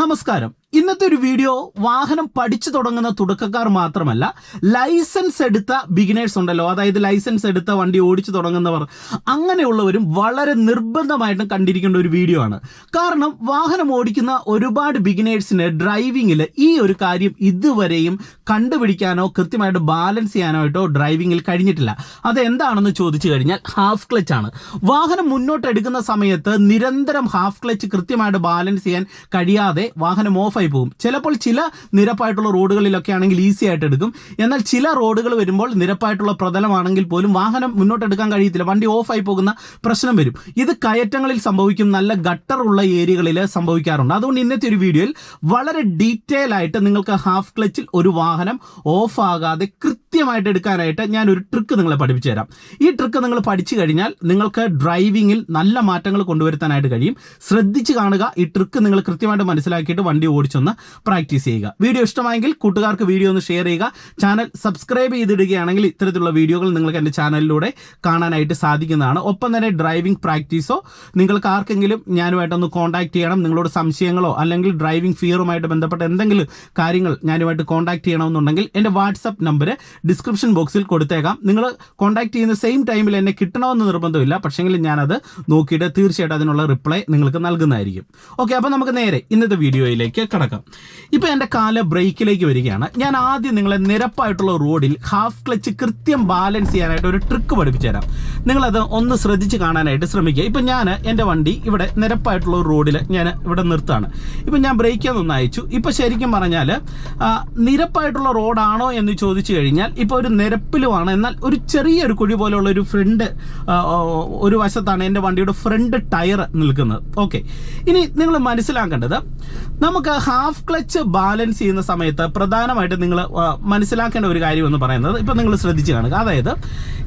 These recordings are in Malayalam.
നമസ്കാരം. ഇന്നത്തെ ഒരു വീഡിയോ വാഹനം പഠിച്ചു തുടങ്ങുന്ന തുടക്കക്കാർ മാത്രമല്ല ലൈസൻസ് എടുത്ത ബിഗിനേഴ്സ് ഉണ്ടല്ലോ. അതായത് ലൈസൻസ് എടുത്ത വണ്ടി ഓടിച്ചു തുടങ്ങുന്നവർ. അങ്ങനെയുള്ളവരും വളരെ നിർബന്ധമായിട്ടും കണ്ടിരിക്കേണ്ട ഒരു വീഡിയോ ആണ്. കാരണം വാഹനം ഓടിക്കുന്ന ഒരുപാട് ബിഗിനേഴ്സിന് ഡ്രൈവിങ്ങിൽ ഈ ഒരു കാര്യം ഇതുവരെയും കണ്ടുപിടിക്കാനോ കൃത്യമായിട്ട് ബാലൻസ് ചെയ്യാനോ ആയിട്ടോ ഡ്രൈവിങ്ങിൽ കഴിഞ്ഞിട്ടില്ല. അതെന്താണെന്ന് ചോദിച്ചു കഴിഞ്ഞാൽ ഹാഫ് ക്ലച്ച് ആണ്. വാഹനം മുന്നോട്ട് എടുക്കുന്ന സമയത്ത് നിരന്തരം ഹാഫ് ക്ലച്ച് കൃത്യമായിട്ട് ബാലൻസ് ചെയ്യാൻ കഴിയാതെ വാഹനം ഓഫായി പോകും. ചിലപ്പോൾ ചില നിരപ്പായിട്ടുള്ള റോഡുകളിലൊക്കെ ആണെങ്കിൽ ഈസി ആയിട്ട് എടുക്കും. എന്നാൽ ചില റോഡുകൾ വരുമ്പോൾ നിരപ്പായിട്ടുള്ള പ്രതലമാണെങ്കിൽ പോലും വാഹനം മുന്നോട്ട് എടുക്കാൻ കഴിയത്തില്ല. വണ്ടി ഓഫായി പോകുന്ന പ്രശ്നം വരും. ഇത് കയറ്റങ്ങളിൽ സംഭവിക്കും. നല്ല ഗട്ടർ ഉള്ള ഏരിയകളിൽ സംഭവിക്കാറുണ്ട്. അതുകൊണ്ട് ഇന്നത്തെ ഒരു വീഡിയോയിൽ വളരെ ഡീറ്റെയിൽ ആയിട്ട് നിങ്ങൾക്ക് ഹാഫ് ക്ലച്ചിൽ ഒരു വാഹനം ഓഫ് ആകാതെ കൃത്യമായിട്ട് എടുക്കാനായിട്ട് ഞാൻ ഒരു ട്രിക്ക് നിങ്ങളെ പഠിപ്പിച്ചു തരാം. ഈ ട്രിക്ക് നിങ്ങൾ പഠിച്ചു കഴിഞ്ഞാൽ നിങ്ങൾക്ക് ഡ്രൈവിംഗിൽ നല്ല മാറ്റങ്ങൾ കൊണ്ടുവരുത്താനായിട്ട് കഴിയും. ശ്രദ്ധിച്ച് കാണുക. ഈ ട്രിക്ക് നിങ്ങൾ കൃത്യമായിട്ട് മനസ്സിലാക്കിയിട്ട് വണ്ടി ഓടിച്ചൊന്ന് പ്രാക്ടീസ് ചെയ്യുക. വീഡിയോ ഇഷ്ടമായെങ്കിൽ കൂട്ടുകാർക്ക് വീഡിയോ ഒന്ന് ഷെയർ ചെയ്യുക. ചാനൽ സബ്സ്ക്രൈബ് ചെയ്തിടുകയാണെങ്കിൽ ഇത്തരത്തിലുള്ള വീഡിയോകൾ നിങ്ങൾക്ക് എന്റെ ചാനലിലൂടെ കാണാനായിട്ട് സാധിക്കുന്നതാണ്. ഒപ്പം തന്നെ ഡ്രൈവിംഗ് പ്രാക്ടീസോ നിങ്ങൾക്ക് ആർക്കെങ്കിലും ഞാനുമായിട്ടൊന്ന് കോൺടാക്ട് ചെയ്യണം നിങ്ങളോട് സംശയങ്ങളോ അല്ലെങ്കിൽ ഡ്രൈവിംഗ് ഫിയറുമായിട്ട് ബന്ധപ്പെട്ട എന്തെങ്കിലും കാര്യങ്ങൾ ഞാനുമായിട്ട് കോൺടാക്ട് ചെയ്യണമെന്നുണ്ടെങ്കിൽ എന്റെ വാട്സപ്പ് നമ്പർ ഡിസ്ക്രിപ്ഷൻ ബോക്സിൽ കൊടുത്തേക്കാം. നിങ്ങൾ കോൺടാക്ട് ചെയ്യുന്ന സെയിം ടൈമിൽ എന്നെ കിട്ടണമെന്ന് നിർബന്ധമില്ല. പക്ഷേങ്കിൽ ഞാനത് നോക്കിയിട്ട് തീർച്ചയായിട്ടും അതിനുള്ള റിപ്ലൈ നിങ്ങൾക്ക് നൽകുന്നതായിരിക്കും. ഓക്കെ അപ്പോൾ നമുക്ക് നേരെ ഇന്നത്തെ വീഡിയോയിലേക്ക് കിടക്കാം. ഇപ്പോൾ എന്റെ കാൽ ബ്രേക്കിലേക്ക് വരികയാണ്. ഞാൻ ആദ്യം നിങ്ങളെ നിരപ്പായിട്ടുള്ള റോഡിൽ ഹാഫ് ക്ലച്ച് കൃത്യം ബാലൻസ് ചെയ്യാനായിട്ട് ഒരു ട്രിക്ക് പഠിപ്പിച്ചു തരാം. നിങ്ങളത് ഒന്ന് ശ്രദ്ധിച്ച് കാണാനായിട്ട് ശ്രമിക്കുക. ഇപ്പം ഞാൻ എന്റെ വണ്ടി ഇവിടെ നിരപ്പായിട്ടുള്ള റോഡിൽ ഞാൻ ഇവിടെ നിർത്താണ് ഇപ്പം ഞാൻ ബ്രേക്ക് ഒന്ന് അയച്ചു. ഇപ്പം ശരിക്കും പറഞ്ഞാൽ നിരപ്പായിട്ടുള്ള റോഡാണോ എന്ന് ചോദിച്ചു കഴിഞ്ഞാൽ ഇപ്പോൾ ഒരു നിരപ്പിലുമാണ്. എന്നാൽ ഒരു ചെറിയൊരു കുഴി പോലെയുള്ള ഒരു ഫ്രണ്ട് ഒരു വശത്താണ് എന്റെ വണ്ടിയുടെ ഫ്രണ്ട് ടയർ നിൽക്കുന്നത്. ഓക്കെ. ഇനി നിങ്ങൾ മനസ്സിലാക്കേണ്ടത് നമുക്ക് ഹാഫ് ക്ലച്ച് ബാലൻസ് ചെയ്യുന്ന സമയത്ത് പ്രധാനമായിട്ട് നിങ്ങൾ മനസ്സിലാക്കേണ്ട ഒരു കാര്യം എന്ന് പറയുന്നത് ഇപ്പം നിങ്ങൾ ശ്രദ്ധിച്ച് കാണുക. അതായത്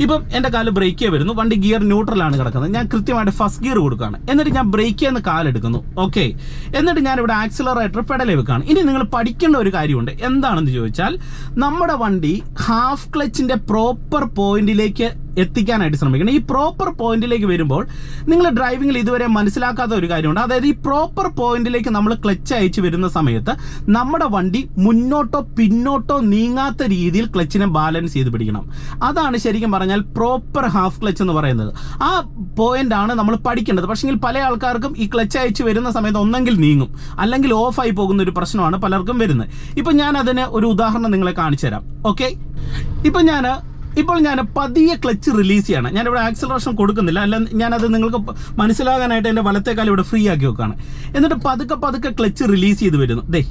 ഇപ്പം എന്റെ കാൽ ബ്രേക്ക് വരുന്നു. വണ്ടി ഗിയർ ന്യൂട്രലാണ് കിടക്കുന്നത്. ഞാൻ കൃത്യമായിട്ട് ഫസ്റ്റ് ഗിയർ കൊടുക്കുകയാണ്. എന്നിട്ട് ഞാൻ ബ്രേക്ക് ചെയ്യുന്ന കാലെടുക്കുന്നു. ഓക്കെ എന്നിട്ട് ഞാൻ ഇവിടെ ആക്സിലറേറ്റർ പെടലേ വെക്കുകയാണ്. ഇനി നിങ്ങൾ പഠിക്കേണ്ട ഒരു കാര്യമുണ്ട്. എന്താണെന്ന് ചോദിച്ചാൽ നമ്മുടെ വണ്ടി ഹാഫ് ക്ലച്ചിന്റെ പ്രോപ്പർ പോയിന്റിലേക്ക് എത്തിക്കാനായിട്ട് ശ്രമിക്കണം. ഈ പ്രോപ്പർ പോയിന്റിലേക്ക് വരുമ്പോൾ നിങ്ങൾ ഡ്രൈവിംഗിൽ ഇതുവരെ മനസ്സിലാക്കാത്ത ഒരു കാര്യമുണ്ട്. അതായത് ഈ പ്രോപ്പർ പോയിന്റിലേക്ക് നമ്മൾ ക്ലച്ച് അയച്ചു വരുന്ന സമയത്ത് നമ്മുടെ വണ്ടി മുന്നോട്ടോ പിന്നോട്ടോ നീങ്ങാത്ത രീതിയിൽ ക്ലച്ചിനെ ബാലൻസ് ചെയ്ത് പിടിക്കണം. അതാണ് ശരിക്കും പറഞ്ഞാൽ പ്രോപ്പർ ഹാഫ് ക്ലച്ച് എന്ന് പറയുന്നത്. ആ പോയിന്റ് ആണ് നമ്മൾ പഠിക്കേണ്ടത്. പക്ഷെങ്കിൽ പല ആൾക്കാർക്കും ഈ ക്ലച്ച് അയച്ചു വരുന്ന സമയത്ത് ഒന്നെങ്കിൽ നീങ്ങും. അല്ലെങ്കിൽ ഓഫായി പോകുന്ന ഒരു പ്രശ്നമാണ് പലർക്കും വരുന്നത്. ഇപ്പം ഞാൻ അതിന് ഒരു ഉദാഹരണം നിങ്ങളെ കാണിച്ചു തരാം ഓക്കെ ഇപ്പം ഞാൻ ഇപ്പോൾ ഞാൻ പതിയെ ക്ലച്ച് റിലീസ് ചെയ്യണം. ഞാനിവിടെ ആക്സലറേഷൻ കൊടുക്കുന്നില്ല. അല്ല ഞാനത് നിങ്ങൾക്ക് മനസ്സിലാകാനായിട്ട് എന്റെ വലത്തേക്കാലം ഇവിടെ ഫ്രീ ആക്കി വെക്കുകയാണ് എന്നിട്ട് പതുക്കെ പതുക്കെ ക്ലച്ച് റിലീസ് ചെയ്ത് വരുന്നു. ദേ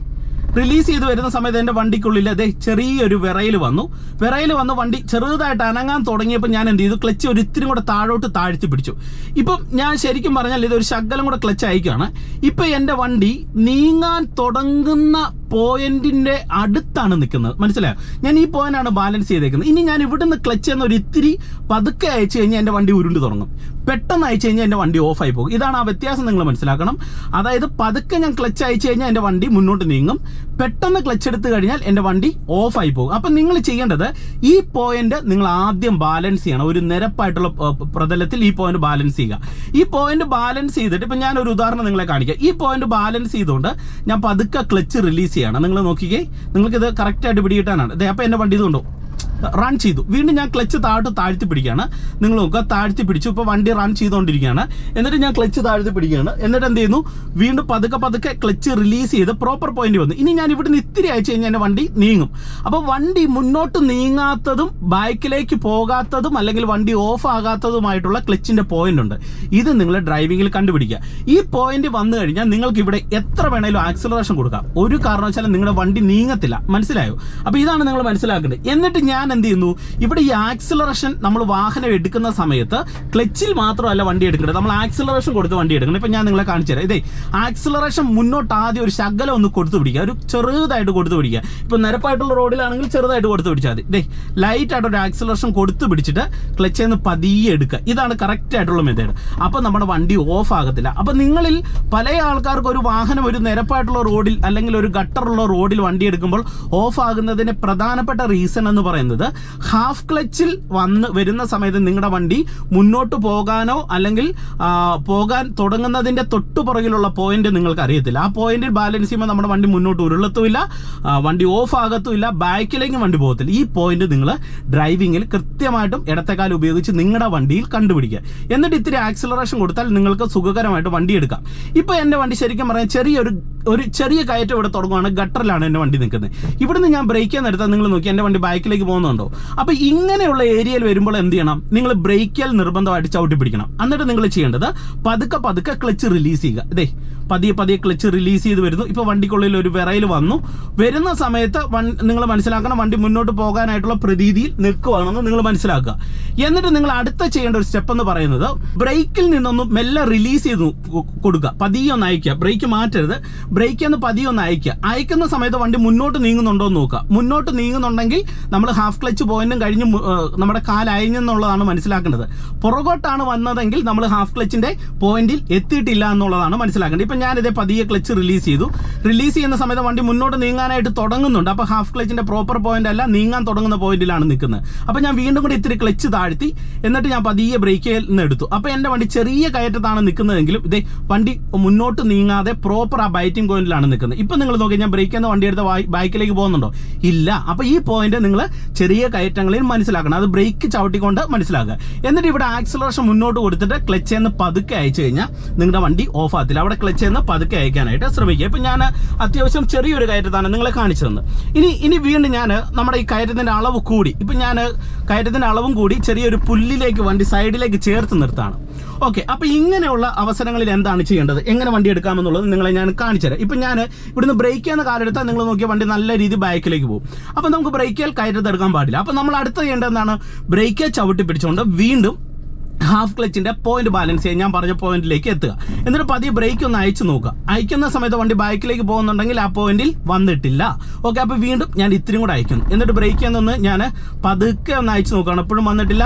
റിലീസ് ചെയ്ത് വരുന്ന സമയത്ത് എന്റെ വണ്ടിക്കുള്ളിൽ അതേ ചെറിയൊരു വിറയിൽ വന്നു. വിറയിൽ വന്ന് വണ്ടി ചെറുതായിട്ട് അനങ്ങാൻ തുടങ്ങിയപ്പോൾ ഞാൻ എന്ത് ചെയ്തു? ക്ലച്ച് ഒരു ഇത്തിരി കൂടെ താഴോട്ട് താഴ്ത്തി പിടിച്ചു. ഇപ്പം ഞാൻ ശരിക്കും പറഞ്ഞാൽ ഇതൊരു ശകലം കൂടെ ക്ലച്ച് അയക്കുകയാണ് ഇപ്പം എന്റെ വണ്ടി നീങ്ങാൻ തുടങ്ങുന്ന പോയിന്റിന്റെ അടുത്താണ് നിൽക്കുന്നത്. മനസ്സിലായോ? ഞാൻ ഈ പോയിന്റാണ് ബാലൻസ് ചെയ്തേക്കുന്നത്. ഇനി ഞാൻ ഇവിടുന്ന് ക്ലച്ച് എന്ന ഒരു ഇത്തിരി പതുക്കെ അയച്ചു കഴിഞ്ഞാൽ എന്റെ വണ്ടി ഉരുണ്ട് തുടങ്ങും. പെട്ടെന്ന് അയച്ചു കഴിഞ്ഞാൽ എന്റെ വണ്ടി ഓഫായി പോകും. ഇതാണ് ആ വ്യത്യാസം നിങ്ങൾ മനസ്സിലാക്കണം. അതായത് പതുക്കെ ഞാൻ ക്ലച്ച് അയച്ചു കഴിഞ്ഞാൽ എന്റെ വണ്ടി മുന്നോട്ട് നീങ്ങും. പെട്ടെന്ന് ക്ലച്ച് എടുത്ത് കഴിഞ്ഞാൽ എന്റെ വണ്ടി ഓഫായി പോകും. അപ്പം നിങ്ങൾ ചെയ്യേണ്ടത് ഈ പോയിന്റ് നിങ്ങൾ ആദ്യം ബാലൻസ് ചെയ്യണം. ഒരു നിരപ്പായിട്ടുള്ള പ്രതലത്തിൽ ഈ പോയിന്റ് ബാലൻസ് ചെയ്യുക. ഈ പോയിന്റ് ബാലൻസ് ചെയ്തിട്ട് ഇപ്പം ഞാൻ ഒരു ഉദാഹരണം നിങ്ങളെ കാണിക്കാം. ഈ പോയിന്റ് ബാലൻസ് ചെയ്തുകൊണ്ട് ഞാൻ പതുക്കെ ക്ലച്ച് റിലീസ് ചെയ്യണം. നിങ്ങൾ നോക്കിക്കേ നിങ്ങൾക്ക് നിങ്ങൾക്കിത് കറക്റ്റായിട്ട് പിടികിട്ടാനാണ്. ഇതേ അപ്പം എന്റെ വണ്ടി ഇതുണ്ടോ? റൺ ചെയ്തു. വീണ്ടും ഞാൻ ക്ലച്ച് താഴോട്ട് താഴ്ത്തി പിടിക്കുകയാണ്. നിങ്ങൾ നോക്കുക താഴ്ത്തി പിടിച്ചു. ഇപ്പോൾ വണ്ടി റൺ ചെയ്തുകൊണ്ടിരിക്കുകയാണ്. എന്നിട്ട് ഞാൻ ക്ലച്ച് താഴ്ത്തി പിടിക്കുകയാണ്. എന്നിട്ട് എന്ത് ചെയ്യുന്നു? വീണ്ടും പതുക്കെ പതുക്കെ ക്ലച്ച് റിലീസ് ചെയ്ത് പ്രോപ്പർ പോയിന്റ് വന്നു. ഇനി ഞാൻ ഇവിടുന്ന് ഇത്തിരി അയച്ചു കഴിഞ്ഞാൽ എന്റെ വണ്ടി നീങ്ങും. അപ്പോൾ വണ്ടി മുന്നോട്ട് നീങ്ങാത്തതും ബാക്കിലേക്ക് പോകാത്തതും അല്ലെങ്കിൽ വണ്ടി ഓഫ് ആകാത്തതുമായിട്ടുള്ള ക്ലച്ചിന്റെ പോയിന്റ് ഉണ്ട്. ഇത് നിങ്ങൾ ഡ്രൈവിങ്ങിൽ കണ്ടുപിടിക്കുക. ഈ പോയിന്റ് വന്നു കഴിഞ്ഞാൽ നിങ്ങൾക്ക് ഇവിടെ എത്ര വേണേലും ആക്സിലറേഷൻ കൊടുക്കാം. ഒരു കാരണവശാലും നിങ്ങളുടെ വണ്ടി നീങ്ങത്തില്ല. മനസ്സിലായോ? അപ്പോൾ ഇതാണ് നിങ്ങൾ മനസ്സിലാക്കേണ്ടത്. എന്നിട്ട് ഞാൻ എന്ത് ചെയ്യുന്നു ഇവിടെ ഈ ആക്സിലറേഷൻ നമ്മൾ വാഹനം എടുക്കുന്ന സമയത്ത് ക്ലച്ചിൽ മാത്രമല്ല വണ്ടി എടുക്കേണ്ടത്. നമ്മൾ ആക്സിലറേഷൻ കൊടുത്ത് വണ്ടി എടുക്കണം. ഇപ്പം ഞാൻ നിങ്ങളെ കാണിച്ചു തരാം. ഇതേ ആക്സിലറേഷൻ മുന്നോട്ട് ആദ്യം ഒരു ശകലം ഒന്ന് കൊടുത്തു പിടിക്കുക. ഒരു ചെറുതായിട്ട് കൊടുത്തു പിടിക്കുക. ഇപ്പം നിരപ്പായിട്ടുള്ള റോഡിലാണെങ്കിൽ ചെറുതായിട്ട് കൊടുത്തു പിടിച്ചാൽ മതി. ഇതേ ലൈറ്റ് ആയിട്ട് ഒരു ആക്സിലറേഷൻ കൊടുത്തു പിടിച്ചിട്ട് ക്ലച്ചിൽ നിന്ന് പതിയെ എടുക്കുക. ഇതാണ് കറക്റ്റ് ആയിട്ടുള്ള മെത്തേഡ് അപ്പോൾ നമ്മുടെ വണ്ടി ഓഫ് ആകത്തില്ല. അപ്പോൾ നിങ്ങളിൽ പല ആൾക്കാർക്ക് ഒരു വാഹനം ഒരു നിരപ്പായിട്ടുള്ള റോഡിൽ അല്ലെങ്കിൽ ഒരു ഗട്ടറുള്ള റോഡിൽ വണ്ടി എടുക്കുമ്പോൾ ഓഫ് ആകുന്നതിന് പ്രധാനപ്പെട്ട റീസൺ എന്ന് പറയുന്നത് പറയുന്നത്. ഹാഫ് ക്ലച്ചിൽ വന്ന് വരുന്ന സമയത്ത് നിങ്ങളുടെ വണ്ടി മുന്നോട്ട് പോകാനോ അല്ലെങ്കിൽ പോകാൻ തുടങ്ങുന്നതിന്റെ തൊട്ടു പുറകിലുള്ള പോയിന്റ് നിങ്ങൾക്ക് അറിയത്തില്ല ആ പോയിന്റിൽ ബാലൻസ് ചെയ്യുമ്പോൾ നമ്മുടെ വണ്ടി മുന്നോട്ട് ഉരുളത്തുമില്ല വണ്ടി ഓഫ് ആകത്തുമില്ല ബാക്കിലേക്ക് വണ്ടി പോകത്തില്ല. ഈ പോയിന്റ് നിങ്ങൾ ഡ്രൈവിങ്ങിൽ കൃത്യമായിട്ടും ഇടത്തെക്കാലം ഉപയോഗിച്ച് നിങ്ങളുടെ വണ്ടിയിൽ കണ്ടുപിടിക്കുക. എന്നിട്ട് ഇത്തിരി ആക്സിലറേഷൻ കൊടുത്താൽ നിങ്ങൾക്ക് സുഖകരമായിട്ട് വണ്ടി എടുക്കാം. ഇപ്പൊ എന്റെ വണ്ടി ശരിക്കും പറഞ്ഞാൽ ചെറിയൊരു ഒരു ചെറിയ കയറ്റം ഇവിടെ തുടങ്ങുകയാണ് ഗട്ടറിലാണ് എന്റെ വണ്ടി നിൽക്കുന്നത്. ഇവിടുന്ന് ഞാൻ ബ്രേക്ക് ചെയ്യാൻ നിങ്ങൾ നോക്കി എന്റെ വണ്ടി ബാക്കിലേക്ക് പോകുന്നുണ്ടോ അപ്പൊ ഇങ്ങനെയുള്ള ഏരിയയിൽ വരുമ്പോൾ എന്ത് ചെയ്യണം? നിങ്ങൾ ബ്രേക്കിൽ നിർബന്ധമായിട്ട് ചവിട്ടി പിടിക്കണം. എന്നിട്ട് നിങ്ങൾ ചെയ്യേണ്ടത് പതുക്കെ പതുക്കെ ക്ലച്ച് റിലീസ് ചെയ്യുക. ഇതേ പതിയെ പതിയെ ക്ലച്ച് റിലീസ് ചെയ്ത് വരുന്നു. ഇപ്പോൾ വണ്ടിക്കുള്ളിൽ ഒരു വിറയിൽ വന്നു. വരുന്ന സമയത്ത് നിങ്ങൾ മനസ്സിലാക്കണം വണ്ടി മുന്നോട്ട് പോകാനായിട്ടുള്ള പ്രതീതിയിൽ നിൽക്കുവാണെന്ന് നിങ്ങൾ മനസ്സിലാക്കുക. എന്നിട്ട് നിങ്ങൾ അടുത്ത ചെയ്യേണ്ട ഒരു സ്റ്റെപ്പ് എന്ന് പറയുന്നത് ബ്രേക്കിൽ നിന്നൊന്ന് മെല്ലെ റിലീസ് ചെയ്ത് കൊടുക്കുക. പതിയെ ഒന്ന് അയക്കുക ബ്രേക്ക് മാറ്റരുത്. ബ്രേക്ക് നിന്ന് പതിയെ ഒന്ന് അയക്കുക അയക്കുന്ന സമയത്ത് വണ്ടി മുന്നോട്ട് നീങ്ങുന്നുണ്ടോ എന്ന് നോക്കുക. മുന്നോട്ട് നീങ്ങുന്നുണ്ടെങ്കിൽ നമ്മൾ ഹാഫ് ക്ലച്ച് പോയിന്റും കഴിഞ്ഞ് നമ്മുടെ കാലയഞ്ഞെന്നുള്ളതാണ് മനസ്സിലാക്കേണ്ടത്. പുറകോട്ടാണ് വന്നതെങ്കിൽ നമ്മൾ ഹാഫ് ക്ലച്ചിന്റെ പോയിന്റിൽ എത്തിയിട്ടില്ല എന്നുള്ളതാണ് മനസ്സിലാക്കേണ്ടത്. ഇപ്പം ഞാനിതേ പതിയെ ക്ലച്ച് റിലീസ് ചെയ്തു. റിലീസ് ചെയ്യുന്ന സമയത്ത് വണ്ടി മുന്നോട്ട് നീങ്ങാനായിട്ട് തുടങ്ങുന്നുണ്ട്. അപ്പോൾ ഹാഫ് ക്ലച്ചിന്റെ പ്രോപ്പർ പോയിന്റ് അല്ല നീങ്ങാൻ തുടങ്ങുന്ന പോയിന്റിലാണ് നിൽക്കുന്നത്. അപ്പോൾ ഞാൻ വീണ്ടും കൂടി ഇത്തിരി ക്ലച്ച് താഴ്ത്തി എന്നിട്ട് ഞാൻ പതിയെ ബ്രേക്കിൽ നിന്ന് എടുത്തു. അപ്പോൾ എന്റെ വണ്ടി ചെറിയ കയറ്റത്താണ് നിൽക്കുന്നതെങ്കിലും ഇതേ വണ്ടി മുന്നോട്ട് നീങ്ങാതെ പ്രോപ്പർ ആ ബൈറ്റിംഗ് പോയിന്റിലാണ് നിൽക്കുന്നത്. ഇപ്പം നിങ്ങൾ നോക്കി ഞാൻ ബ്രേക്ക് എന്ന വണ്ടി എടുത്ത് ബൈക്കിലേക്ക് പോകുന്നുണ്ടോ? ഇല്ല. അപ്പോൾ ഈ പോയിന്റ് നിങ്ങൾ ചെറിയ കയറ്റങ്ങളിൽ മനസ്സിലാക്കണം. അത് ബ്രേക്ക് ചവിട്ടിക്കൊണ്ട് മനസ്സിലാക്കുക. എന്നിട്ട് ഇവിടെ ആക്സിലറേഷൻ മുന്നോട്ട് കൊടുത്തിട്ട് ക്ലച്ച് എന്ന് പതുക്കെ അയച്ചു കഴിഞ്ഞാൽ നിങ്ങളുടെ വണ്ടി ഓഫ് ആകത്തില്ല. അവിടെ ക്ലച്ച് എന്ന് പതുക്കെ അയക്കാനായിട്ട് ശ്രമിക്കുക. ഇപ്പം ഞാൻ അത്യാവശ്യം ചെറിയൊരു കയറ്റത്താണ് നിങ്ങളെ കാണിച്ചു തന്നത്. ഇനി ഇനി വീണ്ടും ഞാൻ നമ്മുടെ ഈ കയറ്റത്തിന്റെ അളവ് കൂടി. ഇപ്പം ഞാൻ കയറ്റത്തിന്റെ അളവും കൂടി ചെറിയൊരു പുല്ലിലേക്ക് വണ്ടി സൈഡിലേക്ക് ചേർത്ത് നിർത്താണ് ഓക്കെ അപ്പോൾ ഇങ്ങനെയുള്ള അവസരങ്ങളിൽ എന്താണ് ചെയ്യേണ്ടത്? എങ്ങനെ വണ്ടി എടുക്കാമെന്നുള്ളത് നിങ്ങളെ ഞാൻ കാണിച്ചുതരാം ഇപ്പം ഞാൻ ഇവിടുന്ന് ബ്രേക്ക് ചെയ്യുന്ന കാലെടുത്താൽ നിങ്ങൾ നോക്കിയ വണ്ടി നല്ല രീതിയിൽ ബാക്കിലേക്ക് പോകും. അപ്പോൾ നമുക്ക് ബ്രേക്കിൽ കയറ്റത്തെടുക്കാൻ പാടില്ല. അപ്പോൾ നമ്മൾ അടുത്ത ചെയ്യേണ്ടത് എന്താണ് ബ്രേക്ക് ചവിട്ടി പിടിച്ചുകൊണ്ട് വീണ്ടും ഹാഫ് ക്ലച്ചിന്റെ പോയിന്റ് ബാലൻസ് ചെയ്യാൻ ഞാൻ പറഞ്ഞ പോയിന്റിലേക്ക് എത്തുക. എന്നിട്ട് പതിയെ ബ്രേക്ക് ഒന്ന് അയച്ചു നോക്കുക. അയക്കുന്ന സമയത്ത് വണ്ടി ബാക്കിലേക്ക് പോകുന്നുണ്ടെങ്കിൽ ആ പോയിന്റിൽ വന്നിട്ടില്ല. ഓക്കെ അപ്പോൾ വീണ്ടും ഞാൻ ഇത്തിരി കൂടെ അയക്കുന്നു. എന്നിട്ട് ബ്രേക്ക് ചെയ്യുന്നൊന്ന് ഞാൻ പതുക്കെ ഒന്ന് അയച്ചു നോക്കുകയാണ്. എപ്പോഴും വന്നിട്ടില്ല.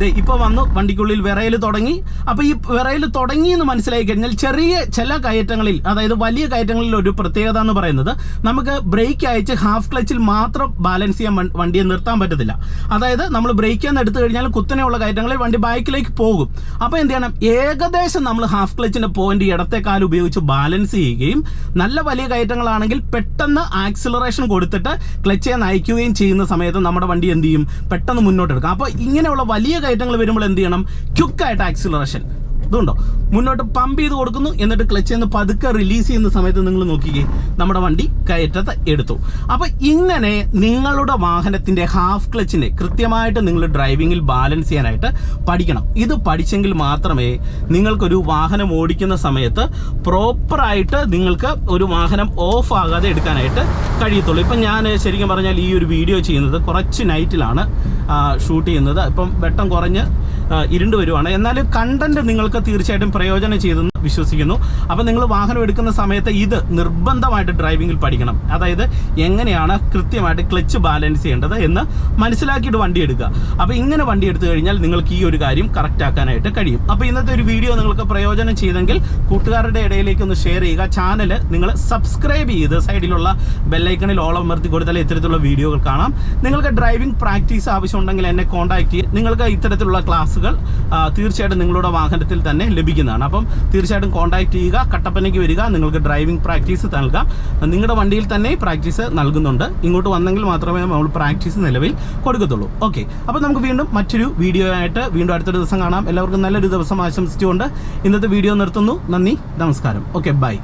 ഇപ്പോൾ വന്നു വണ്ടിക്കുള്ളിൽ വിറയൽ തുടങ്ങി. അപ്പോൾ ഈ വിറയൽ തുടങ്ങി എന്ന് മനസ്സിലായി കഴിഞ്ഞാൽ ചെറിയ ചില കയറ്റങ്ങളിൽ അതായത് വലിയ കയറ്റങ്ങളിൽ ഒരു പ്രത്യേകത എന്ന് പറയുന്നത് നമുക്ക് ബ്രേക്ക് അയച്ച് ഹാഫ് ക്ലച്ചിൽ മാത്രം ബാലൻസ് ചെയ്യാൻ വണ്ടിയെ നിർത്താൻ പറ്റത്തില്ല. അതായത് നമ്മൾ ബ്രേക്ക് എന്ന് എടുത്തു കഴിഞ്ഞാൽ കുത്തനെയുള്ള കയറ്റങ്ങളിൽ വണ്ടി ബൈക്കിലേക്ക് പോകും. അപ്പോൾ എന്ത് ചെയ്യണം? ഏകദേശം നമ്മൾ ഹാഫ് ക്ലച്ചിന്റെ പോയിന്റ് ഇടത്തെ ഉപയോഗിച്ച് ബാലൻസ് ചെയ്യുകയും നല്ല വലിയ കയറ്റങ്ങളാണെങ്കിൽ പെട്ടെന്ന് ആക്സിലറേഷൻ കൊടുത്തിട്ട് ക്ലച്ച് നയിക്കുകയും ചെയ്യുന്ന സമയത്ത് നമ്മുടെ വണ്ടി എന്ത് ചെയ്യും? പെട്ടെന്ന് മുന്നോട്ട് എടുക്കാം അപ്പോൾ ഇങ്ങനെയുള്ള വലിയ കയറ്റങ്ങൾ വരുമ്പോൾ എന്ത് ചെയ്യണം? ക്യുക്കായിട്ട് ആക്സിലറേഷൻ ഇതുണ്ടോ? മുന്നോട്ട് പമ്പ് ചെയ്ത് കൊടുക്കുന്നു എന്നിട്ട് ക്ലച്ച് എന്ന് പതുക്കെ റിലീസ് ചെയ്യുന്ന സമയത്ത് നിങ്ങൾ നോക്കിക്കേ നമ്മുടെ വണ്ടി കയറ്റത്ത് എടുത്തു. അപ്പൊ ഇങ്ങനെ നിങ്ങളുടെ വാഹനത്തിന്റെ ഹാഫ് ക്ലച്ചിനെ കൃത്യമായിട്ട് നിങ്ങൾ ഡ്രൈവിംഗിൽ ബാലൻസ് ചെയ്യാനായിട്ട് പഠിക്കണം. ഇത് പഠിച്ചെങ്കിൽ മാത്രമേ നിങ്ങൾക്കൊരു വാഹനം ഓടിക്കുന്ന സമയത്ത് പ്രോപ്പറായിട്ട് നിങ്ങൾക്ക് ഒരു വാഹനം ഓഫ് ആകാതെ എടുക്കാനായിട്ട് കഴിയത്തുള്ളൂ. ഇപ്പം ഞാൻ ശരിക്കും പറഞ്ഞാൽ ഈ ഒരു വീഡിയോ ചെയ്യുന്നത് കുറച്ച് നൈറ്റിലാണ് ഷൂട്ട് ചെയ്യുന്നത്. ഇപ്പം വെട്ടം കുറഞ്ഞ് ഇരുണ്ട് വരുവാണ്. എന്നാൽ കണ്ടന്റ് നിങ്ങൾക്ക് തീർച്ചയായിട്ടും പ്രയോജനം ചെയ്തെന്ന് വിശ്വസിക്കുന്നു. അപ്പം നിങ്ങൾ വാഹനം എടുക്കുന്ന സമയത്ത് ഇത് നിർബന്ധമായിട്ട് ഡ്രൈവിംഗിൽ പഠിക്കണം. അതായത് എങ്ങനെയാണ് കൃത്യമായിട്ട് ക്ലച്ച് ബാലൻസ് ചെയ്യേണ്ടത് എന്ന് മനസ്സിലാക്കിയിട്ട് വണ്ടി എടുക്കുക. അപ്പോൾ ഇങ്ങനെ വണ്ടി എടുത്തു കഴിഞ്ഞാൽ നിങ്ങൾക്ക് ഈ ഒരു കാര്യം കറക്റ്റ് ആക്കാനായിട്ട് കഴിയും. അപ്പോൾ ഇന്നത്തെ ഒരു വീഡിയോ നിങ്ങൾക്ക് പ്രയോജനം ചെയ്തെങ്കിൽ കൂട്ടുകാരുടെ ഇടയിലേക്ക് ഒന്ന് ഷെയർ ചെയ്യുക. ചാനൽ നിങ്ങൾ സബ്സ്ക്രൈബ് ചെയ്ത് സൈഡിലുള്ള ബെല്ലൈക്കണിൽ ഓളം അമർത്തി കൊടുത്താൽ ഇത്തരത്തിലുള്ള വീഡിയോകൾ കാണാം. നിങ്ങൾക്ക് ഡ്രൈവിംഗ് പ്രാക്ടീസ് ആവശ്യമുണ്ടെങ്കിൽ എന്നെ കോൺടാക്ട് ചെയ്യുക. നിങ്ങൾക്ക് ഇത്തരത്തിലുള്ള ക്ലാസ്സുകൾ തീർച്ചയായിട്ടും നിങ്ങളുടെ വാഹനത്തിൽ തന്നെ ലഭിക്കുന്നതാണ്. അപ്പം തീർച്ചയായിട്ടും കോൺടാക്ട് ചെയ്യുക കട്ടപ്പനയ്ക്ക് വരിക നിങ്ങൾക്ക് ഡ്രൈവിംഗ് പ്രാക്ടീസ് നൽകാം. നിങ്ങളുടെ വണ്ടിയിൽ തന്നെ പ്രാക്ടീസ് നൽകുന്നുണ്ട്. ഇങ്ങോട്ട് വന്നെങ്കിൽ മാത്രമേ നമ്മൾ പ്രാക്ടീസ് നിലവിൽ കൊടുക്കത്തുള്ളൂ. ഓക്കെ അപ്പോൾ നമുക്ക് വീണ്ടും മറ്റൊരു വീഡിയോ ആയിട്ട് വീണ്ടും അടുത്തൊരു ദിവസം കാണാം. എല്ലാവർക്കും നല്ലൊരു ദിവസം ആശംസിച്ചുകൊണ്ട് ഇന്നത്തെ വീഡിയോ നിർത്തുന്നു. നന്ദി. നമസ്കാരം. Okay bye